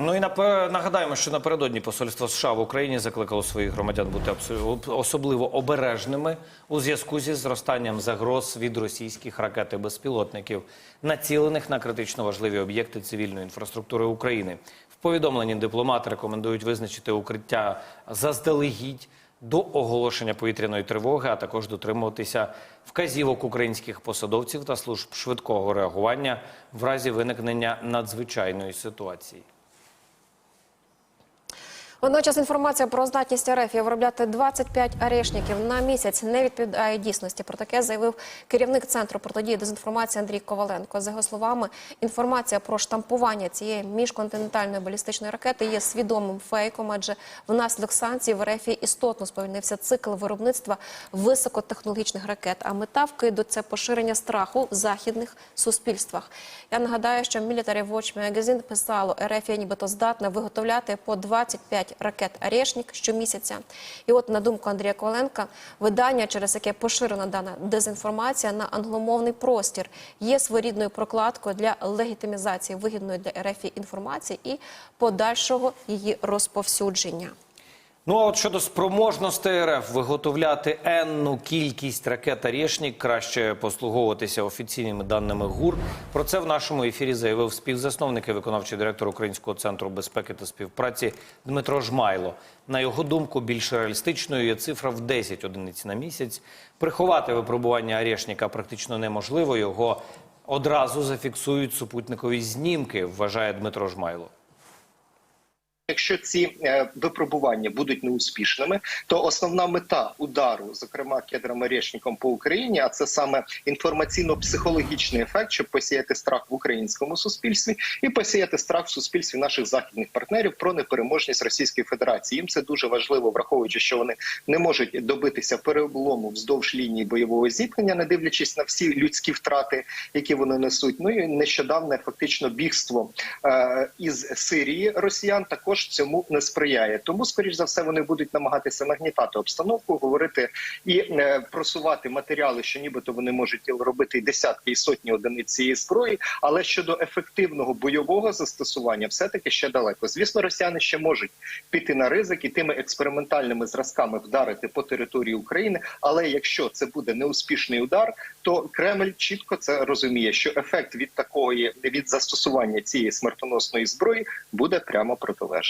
Ну і нагадаємо, що напередодні посольство США в Україні закликало своїх громадян бути особливо обережними у зв'язку зі зростанням загроз від російських ракет і безпілотників, націлених на критично важливі об'єкти цивільної інфраструктури України. В повідомленні дипломати рекомендують визначити укриття заздалегідь до оголошення повітряної тривоги, а також дотримуватися вказівок українських посадовців та служб швидкого реагування в разі виникнення надзвичайної ситуації. Водночас інформація про здатність РФ виробляти 25 арешників на місяць не відповідає дійсності. Про таке заявив керівник центру протидії дезінформації Андрій Коваленко. За його словами, інформація про штампування цієї міжконтинентальної балістичної ракети є свідомим фейком, адже внаслідок санкцій в РФ істотно сповільнився цикл виробництва високотехнологічних ракет. А мета вкиду це поширення страху в західних суспільствах. Я нагадаю, що Military Watch Magazine писало, РФ нібито здатна виготовляти по 25 ракет «Орешник» щомісяця. І от, на думку Андрія Коваленка, видання, через яке поширена дана дезінформація на англомовний простір, є своєрідною прокладкою для легітимізації вигідної для РФ інформації і подальшого її розповсюдження. Ну а от щодо спроможності РФ виготовляти енну кількість ракет «Орешник», краще послуговуватися офіційними даними ГУР. Про це в нашому ефірі заявив співзасновник і виконавчий директор Українського центру безпеки та співпраці Дмитро Жмайло. На його думку, більш реалістичною є цифра в 10 одиниць на місяць. Приховати випробування «Орешника» практично неможливо. Його одразу зафіксують супутникові знімки, вважає Дмитро Жмайло. Якщо ці е, випробування будуть неуспішними, то основна мета удару, зокрема кедром Орешником по Україні, а це саме інформаційно-психологічний ефект, щоб посіяти страх в українському суспільстві і посіяти страх в суспільстві наших західних партнерів про непереможність Російської Федерації. Їм це дуже важливо, враховуючи, що вони не можуть добитися перелому вздовж лінії бойового зіткнення, не дивлячись на всі людські втрати, які вони несуть. Ну і нещодавне фактично бігство е, із Сирії Росіян також цьому не сприяє. Тому, скоріш за все, вони будуть намагатися нагнітати обстановку, говорити і е, просувати матеріали, що нібито вони можуть робити десятки і сотні одиниць цієї зброї. Але щодо ефективного бойового застосування, все таки ще далеко. Звісно, росіяни ще можуть піти на ризик і тими експериментальними зразками вдарити по території України. Але якщо це буде неуспішний удар, то Кремль чітко це розуміє, що ефект від такої від застосування цієї смертоносної зброї буде прямо протилежний.